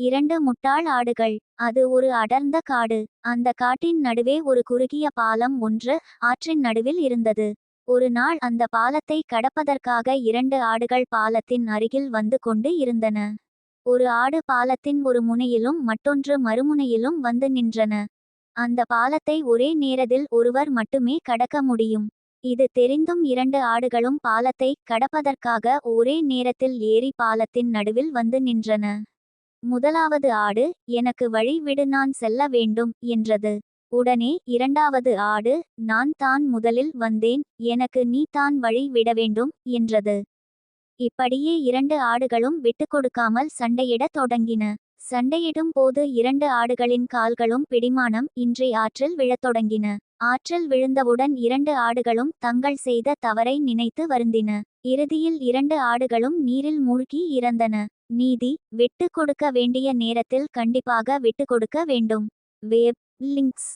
இரண்டு முட்டாள் ஆடுகள். அது ஒரு அடர்ந்த காடு. அந்த காட்டின் நடுவே ஒரு குறுகிய பாலம் ஒன்று ஆற்றின் நடுவில் இருந்தது. ஒரு நாள் அந்த பாலத்தை கடப்பதற்காக இரண்டு ஆடுகள் பாலத்தின் அருகில் வந்து கொண்டு இருந்தன. ஒரு ஆடு பாலத்தின் ஒரு முனையிலும் மற்றொன்று மறுமுனையிலும் வந்து நின்றன. அந்த பாலத்தை ஒரே நேரத்தில் ஒருவர் மட்டுமே கடக்க முடியும். இது தெரிந்தும் இரண்டு ஆடுகளும் பாலத்தை கடப்பதற்காக ஒரே நேரத்தில் ஏறி பாலத்தின் நடுவில் வந்து நின்றன. முதலாவது ஆடு எனக்கு வழி விடு நான் செல்ல வேண்டும் என்றது. உடனே இரண்டாவது ஆடு நான் தான் முதலில் வந்தேன் எனக்கு நீ தான் வழி விட வேண்டும் என்றது. இப்படியே இரண்டு ஆடுகளும் விட்டுக்கொடுக்காமல் சண்டையிடத் தொடங்கின. சண்டையிடும் போது இரண்டு ஆடுகளின் கால்களும் பிடிமானம் இன்றி ஆற்றில் விழத் தொடங்கின. ஆற்றில் விழுந்தவுடன் இரண்டு ஆடுகளும் தங்கள் செய்த தவறை நினைத்து வருந்தின. இறுதியில் இரண்டு ஆடுகளும் நீரில் மூழ்கி இறந்தன. நீதி விட்டு கொடுக்க வேண்டிய நேரத்தில் கண்டிப்பாக விட்டு கொடுக்க வேண்டும். வேப். லிங்க்ஸ்.